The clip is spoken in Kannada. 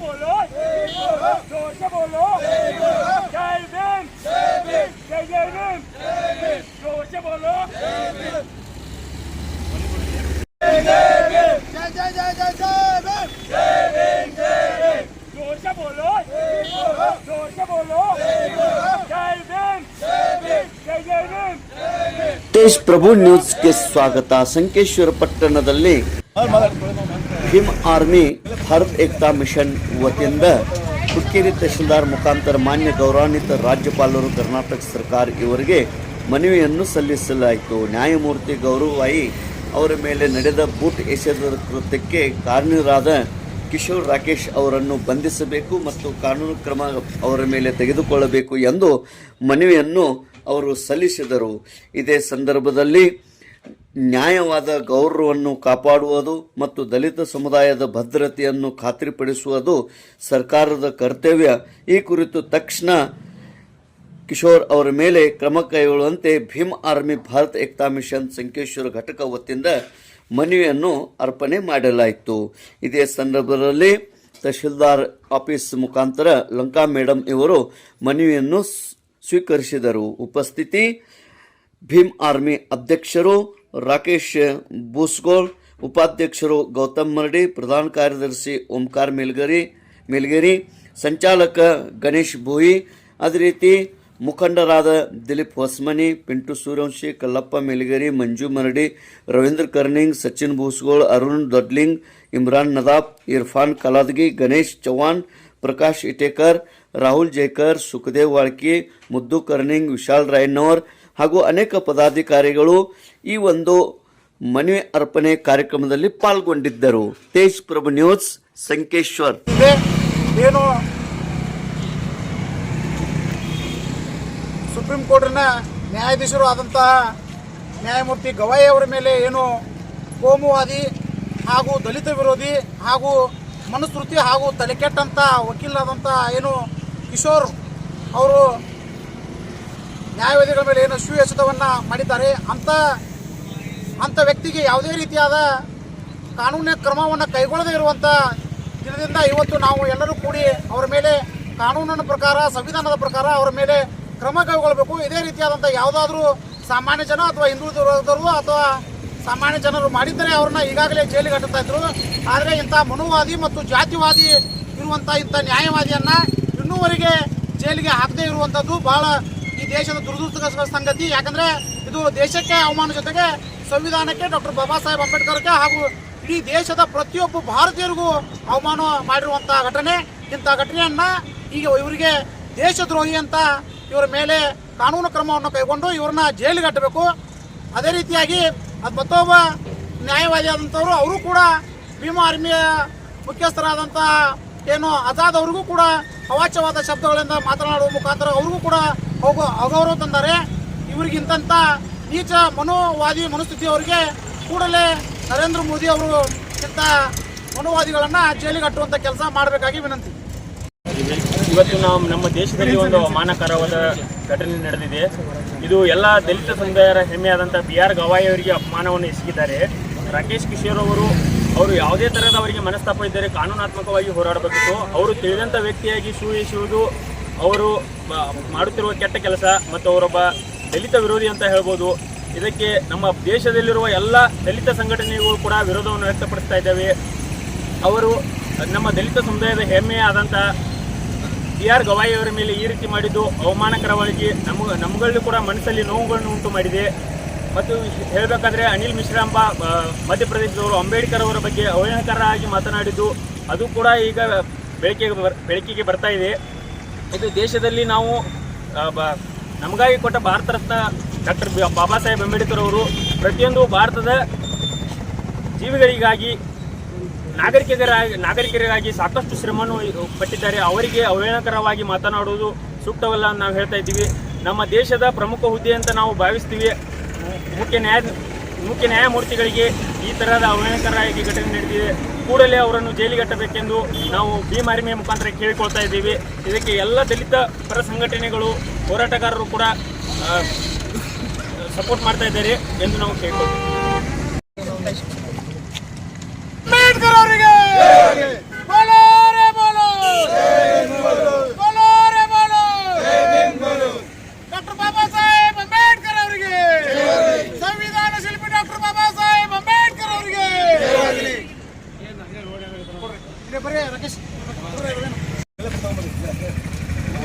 बोलो जोर से बोलो जय भीम जय जय भीम जोर से बोलो जोर से बोलो जोर से बोलो जय भीम जय जय भीम ತೇಜ್ ಪ್ರಭು ನ್ಯೂಸ್ಗೆ ಸ್ವಾಗತ ಸಂಕೇಶ್ವರ ಪಟ್ಟಣದಲ್ಲಿ ಭೀಮ್ ಆರ್ಮಿ ಭಾರತ್ ಏಕತಾ ಮಿಷನ್ ವತಿಯಿಂದ ಹುಕ್ಕೇರಿ ತಹಶೀಲ್ದಾರ್ ಮುಖಾಂತರ ಮಾನ್ಯ ಗೌರವಾನ್ವಿತ ರಾಜ್ಯಪಾಲರು ಕರ್ನಾಟಕ ಸರ್ಕಾರ ಇವರಿಗೆ ಮನವಿಯನ್ನು ಸಲ್ಲಿಸಲಾಯಿತು. ನ್ಯಾಯಮೂರ್ತಿ ಗೌರವಾಯಿ ಅವರ ಮೇಲೆ ನಡೆದ ಬೂಟ್ ಎಸೆದ ಕೃತ್ಯಕ್ಕೆ ಕಾರಣರಾದ ಕಿಶೋರ್ ರಾಕೇಶ್ ಅವರನ್ನು ಬಂಧಿಸಬೇಕು ಮತ್ತು ಕಾನೂನು ಕ್ರಮ ಅವರ ಮೇಲೆ ತೆಗೆದುಕೊಳ್ಳಬೇಕು ಎಂದು ಮನವಿಯನ್ನು ಅವರು ಸಲ್ಲಿಸಿದರು. ಇದೇ ಸಂದರ್ಭದಲ್ಲಿ ನ್ಯಾಯವಾದ ಗೌರವವನ್ನು ಕಾಪಾಡುವುದು ಮತ್ತು ದಲಿತ ಸಮುದಾಯದ ಭದ್ರತೆಯನ್ನು ಖಾತ್ರಿಪಡಿಸುವುದು ಸರ್ಕಾರದ ಕರ್ತವ್ಯ. ಈ ಕುರಿತು ತಕ್ಷಣ ಕಿಶೋರ್ ಅವರ ಮೇಲೆ ಕ್ರಮ ಕೈಗೊಳ್ಳುವಂತೆ ಭೀಮ್ ಆರ್ಮಿ ಭಾರತ್ ಏಕ್ತಾ ಮಿಷನ್ ಸಂಕೇಶ್ವರ ಘಟಕ ವತಿಯಿಂದ ಮನವಿಯನ್ನು ಅರ್ಪಣೆ ಮಾಡಲಾಯಿತು. ಇದೇ ಸಂದರ್ಭದಲ್ಲಿ ತಹಶೀಲ್ದಾರ್ ಆಫೀಸ್ ಮುಖಾಂತರ ಲಂಕಾ ಮೇಡಮ್ ಇವರು ಮನವಿಯನ್ನು ಸ್ವೀಕರಿಸಿದರು. ಉಪಸ್ಥಿತಿ ಭೀಮ್ ಆರ್ಮಿ ಅಧ್ಯಕ್ಷರು ರಾಕೇಶ್ ಬೂಸ್ಗೋಳ್ ಉಪಾಧ್ಯಕ್ಷರು ಗೌತಮ್ ಮರಡಿ ಪ್ರಧಾನ ಕಾರ್ಯದರ್ಶಿ ಓಂಕಾರ್ ಮೇಲ್ಗರಿ ಮೇಲ್ಗೇರಿ ಸಂಚಾಲಕ ಗಣೇಶ್ ಭೋಯಿ ಅದೇ ರೀತಿ ಮುಖಂಡರಾದ ದಿಲೀಪ್ ಹೊಸ್ಮನಿ ಪಿಂಟು ಸೂರ್ಯವಂಶಿ ಕಲ್ಲಪ್ಪ ಮೇಲ್ಗೇರಿ ಮಂಜು ಮರಡಿ ರವೀಂದ್ರ ಕರ್ನಿಂಗ್ ಸಚಿನ್ ಭೂಸ್ಗೋಳ್ ಅರುಣ್ ದೊಡ್ಲಿಂಗ್ ಇಮ್ರಾನ್ ನದಾಬ್ ಇರ್ಫಾನ್ ಕಲಾದಗಿ ಗಣೇಶ್ ಚೌಹಾಣ್ ಪ್ರಕಾಶ್ ಇಟೇಕರ್ ರಾಹುಲ್ ಜೇಕರ್ ಸುಖದೇವ್ ವಾಳ್ಕಿ ಮುದ್ದು ಕರ್ನಿಂಗ್ ವಿಶಾಲ್ ರಾಯಣ್ಣವರ್ ಹಾಗೂ ಅನೇಕ ಪದಾಧಿಕಾರಿಗಳು ಈ ಒಂದು ಮನವಿ ಅರ್ಪಣೆ ಕಾರ್ಯಕ್ರಮದಲ್ಲಿ ಪಾಲ್ಗೊಂಡಿದ್ದರು. ತೇಜ್ ಪ್ರಭು ನ್ಯೂಸ್, ಸಂಕೇಶ್ವರ್. ಏನು? ಸುಪ್ರೀಂ ಕೋರ್ಟಿನ ನ್ಯಾಯಾಧೀಶರು ಆದಂತಹ ನ್ಯಾಯಮೂರ್ತಿ ಗವಾಯಿ ಅವರ ಮೇಲೆ ಏನು ಕೋಮುವಾದಿ ಹಾಗೂ ದಲಿತ ವಿರೋಧಿ ಹಾಗೂ ಮನುಸ್ಮೃತಿ ಹಾಗೂ ತಲೆಕೆಟ್ಟಂಥ ವಕೀಲರಾದಂಥ ಏನು ಕಿಶೋರ್ ಅವರು ನ್ಯಾಯವಾದಿಗಳ ಮೇಲೆ ಏನು ಎಸೆತವನ್ನು ಮಾಡಿದ್ದಾರೆ ಅಂಥ ಅಂಥ ವ್ಯಕ್ತಿಗೆ ಯಾವುದೇ ರೀತಿಯಾದ ಕಾನೂನಿನ ಕ್ರಮವನ್ನು ಕೈಗೊಳ್ಳದೇ ಇರುವಂಥ ದಿನದಿಂದ ಇವತ್ತು ನಾವು ಎಲ್ಲರೂ ಕೂಡಿ ಅವರ ಮೇಲೆ ಕಾನೂನಿನ ಪ್ರಕಾರ, ಸಂವಿಧಾನದ ಪ್ರಕಾರ ಅವರ ಮೇಲೆ ಕ್ರಮ ಕೈಗೊಳ್ಳಬೇಕು. ಇದೇ ರೀತಿಯಾದಂಥ ಯಾವುದಾದ್ರೂ ಸಾಮಾನ್ಯ ಜನ ಅಥವಾ ಹಿಂದುಳಿದವರು ಅಥವಾ ಸಾಮಾನ್ಯ ಜನರು ಮಾಡಿದ್ದರೆ ಅವ್ರನ್ನ ಈಗಾಗಲೇ ಜೈಲಿಗೆ ಕಟ್ಟುತ್ತಾ ಇದ್ರು. ಆದರೆ ಇಂಥ ಮನುವಾದಿ ಮತ್ತು ಜಾತಿವಾದಿ ಇರುವಂಥ ಇಂಥ ನ್ಯಾಯವಾದಿಯನ್ನ ಇನ್ನೂವರೆಗೆ ಜೈಲಿಗೆ ಹಾಕದೇ ಇರುವಂಥದ್ದು ಬಹಳ ಈ ದೇಶದ ದುರದೃಷ್ಟಕರ ಸಂಗತಿ. ಯಾಕಂದ್ರೆ ಇದು ದೇಶಕ್ಕೆ, ಅವಮಾನ ಜೊತೆಗೆ ಸಂವಿಧಾನಕ್ಕೆ ಡಾಕ್ಟರ್ ಬಾಬಾ ಸಾಹೇಬ್ ಅಂಬೇಡ್ಕರ್ಗೆ ಹಾಗೂ ಇಡೀ ದೇಶದ ಪ್ರತಿಯೊಬ್ಬ ಭಾರತೀಯರಿಗೂ ಅವಮಾನ ಮಾಡಿರುವಂತಹ ಘಟನೆ. ಇಂಥ ಘಟನೆಯನ್ನ ಈಗ ಇವರಿಗೆ ದೇಶದ್ರೋಹಿ ಅಂತ ಇವರ ಮೇಲೆ ಕಾನೂನು ಕ್ರಮವನ್ನು ಕೈಗೊಂಡು ಇವ್ರನ್ನ ಜೈಲಿಗೆ ಕಟ್ಟಬೇಕು. ಅದೇ ರೀತಿಯಾಗಿ ಅದು ಮತ್ತೊಬ್ಬ ನ್ಯಾಯವಾದಿ ಆದಂಥವರು ಅವರು ಕೂಡ ಭೀಮಾ ಆರ್ಮಿಯ ಮುಖ್ಯಸ್ಥರಾದಂಥ ಏನು ಅದಾದವ್ರಿಗೂ ಕೂಡ ಅವಾಚ್ಯವಾದ ಶಬ್ದಗಳಿಂದ ಮಾತನಾಡುವ ಮುಖಾಂತರ ಅವ್ರಿಗೂ ಕೂಡ ಹೋಗೋ ಅಗೌರವ ತಂದರೆ ಇವರಿಗಿಂತ ನೀಚ, ಮನೋವಾದಿ ಮನಸ್ಥಿತಿ ಅವರಿಗೆ ಕೂಡಲೇ ನರೇಂದ್ರ ಮೋದಿ ಅವರು ಇಂಥ ಮನೋವಾದಿಗಳನ್ನ ಜೈಲಿಗೆ ಕಟ್ಟುವಂತ ಕೆಲಸ ಮಾಡಬೇಕಾಗಿ ವಿನಂತಿ. ಇವತ್ತು ನಾವು ನಮ್ಮ ದೇಶದಲ್ಲಿ ಒಂದು ಅವಮಾನಕರವಾದ ಘಟನೆ ನಡೆದಿದೆ. ಇದು ಎಲ್ಲ ದಲಿತ ಸಮುದಾಯರ ಹೆಮ್ಮೆಯಾದಂಥ ಬಿ ಆರ್ ಗವಾಯಿ ಅವರಿಗೆ ಅಪಮಾನವನ್ನು ಎಸಗಿದ್ದಾರೆ. ರಾಕೇಶ್ ಕಿಶೋರ್ ಅವರು ಅವರು ಯಾವುದೇ ಥರದ ಅವರಿಗೆ ಮನಸ್ತಾಪ ಇದ್ದರೆ ಕಾನೂನಾತ್ಮಕವಾಗಿ ಹೋರಾಡಬೇಕಿತ್ತು. ಅವರು ತಿಳಿದಂಥ ವ್ಯಕ್ತಿಯಾಗಿ ಶೂ ಎಸೆಯುವುದು ಅವರು ಮಾಡುತ್ತಿರುವ ಕೆಟ್ಟ ಕೆಲಸ ಮತ್ತು ಅವರೊಬ್ಬ ದಲಿತ ವಿರೋಧಿ ಅಂತ ಹೇಳ್ಬೋದು. ಇದಕ್ಕೆ ನಮ್ಮ ದೇಶದಲ್ಲಿರುವ ಎಲ್ಲ ದಲಿತ ಸಂಘಟನೆಗಳು ಕೂಡ ವಿರೋಧವನ್ನು ವ್ಯಕ್ತಪಡಿಸ್ತಾ ಇದ್ದಾವೆ. ಅವರು ನಮ್ಮ ದಲಿತ ಸಮುದಾಯದ ಹೆಮ್ಮೆಯಾದಂಥ ಟಿ ಆರ್ ಗವಾಯಿ ಅವರ ಮೇಲೆ ಈ ರೀತಿ ಮಾಡಿದ್ದು ಅವಮಾನಕರವಾಗಿ ನಮ್ಗೆ ನಮ್ಗಳಲ್ಲೂ ಕೂಡ ಮನಸ್ಸಲ್ಲಿ ನೋವುಗಳನ್ನು ಉಂಟು ಮಾಡಿದೆ. ಮತ್ತು ಹೇಳಬೇಕಾದ್ರೆ ಅನಿಲ್ ಮಿಶ್ರಾ ಎಂಬ ಮಧ್ಯಪ್ರದೇಶದವರು ಅಂಬೇಡ್ಕರ್ ಅವರ ಬಗ್ಗೆ ಅವಹೇಳನಕಾರರಾಗಿ ಮಾತನಾಡಿದ್ದು, ಅದು ಕೂಡ ಈಗ ಬೆಳಕಿಗೆ ಬೆಳಕಿಗೆ ಬರ್ತಾ ಇದೆ. ಇದು ದೇಶದಲ್ಲಿ ನಾವು ನಮಗಾಗಿ ಕೊಟ್ಟ ಭಾರತ ರತ್ನ ಡಾಕ್ಟರ್ ಬಾಬಾ ಸಾಹೇಬ್ ಅಂಬೇಡ್ಕರ್ ಅವರು ಪ್ರತಿಯೊಂದು ಭಾರತದ ಜೀವಿಗಳಿಗಾಗಿ ನಾಗರಿಕರಾಗಿ ನಾಗರಿಕರಿಗಾಗಿ ಸಾಕಷ್ಟು ಶ್ರಮವನ್ನು ಪಟ್ಟಿದ್ದಾರೆ. ಅವರಿಗೆ ಅವಹೇಳನಕರವಾಗಿ ಮಾತನಾಡುವುದು ಸೂಕ್ತವಲ್ಲ ಅಂತ ನಾವು ಹೇಳ್ತಾ ಇದ್ದೀವಿ. ನಮ್ಮ ದೇಶದ ಪ್ರಮುಖ ಹುದ್ದೆ ಅಂತ ನಾವು ಭಾವಿಸ್ತೀವಿ. ಮುಖ್ಯ ನ್ಯಾಯ ಮುಖ್ಯ ನ್ಯಾಯಮೂರ್ತಿಗಳಿಗೆ ಈ ತರಹದ ಅವಹೇಳನಕರಾಗಿ ಘಟನೆ ನಡೆದಿದೆ. ಕೂಡಲೇ ಅವರನ್ನು ಜೈಲಿಗಟ್ಟಬೇಕೆಂದು ನಾವು ಭೀಮಾರಿಮೆಯ ಮುಖಾಂತರ ಕೇಳಿಕೊಳ್ತಾ ಇದ್ದೀವಿ. ಇದಕ್ಕೆ ಎಲ್ಲ ದಲಿತ ಪರ ಸಂಘಟನೆಗಳು, ಹೋರಾಟಗಾರರು ಕೂಡ ಸಪೋರ್ಟ್ ಮಾಡ್ತಾ ಇದ್ದಾರೆ ಎಂದು ನಾವು ಕೇಳ್ಕೊಳ್ತೀವಿ.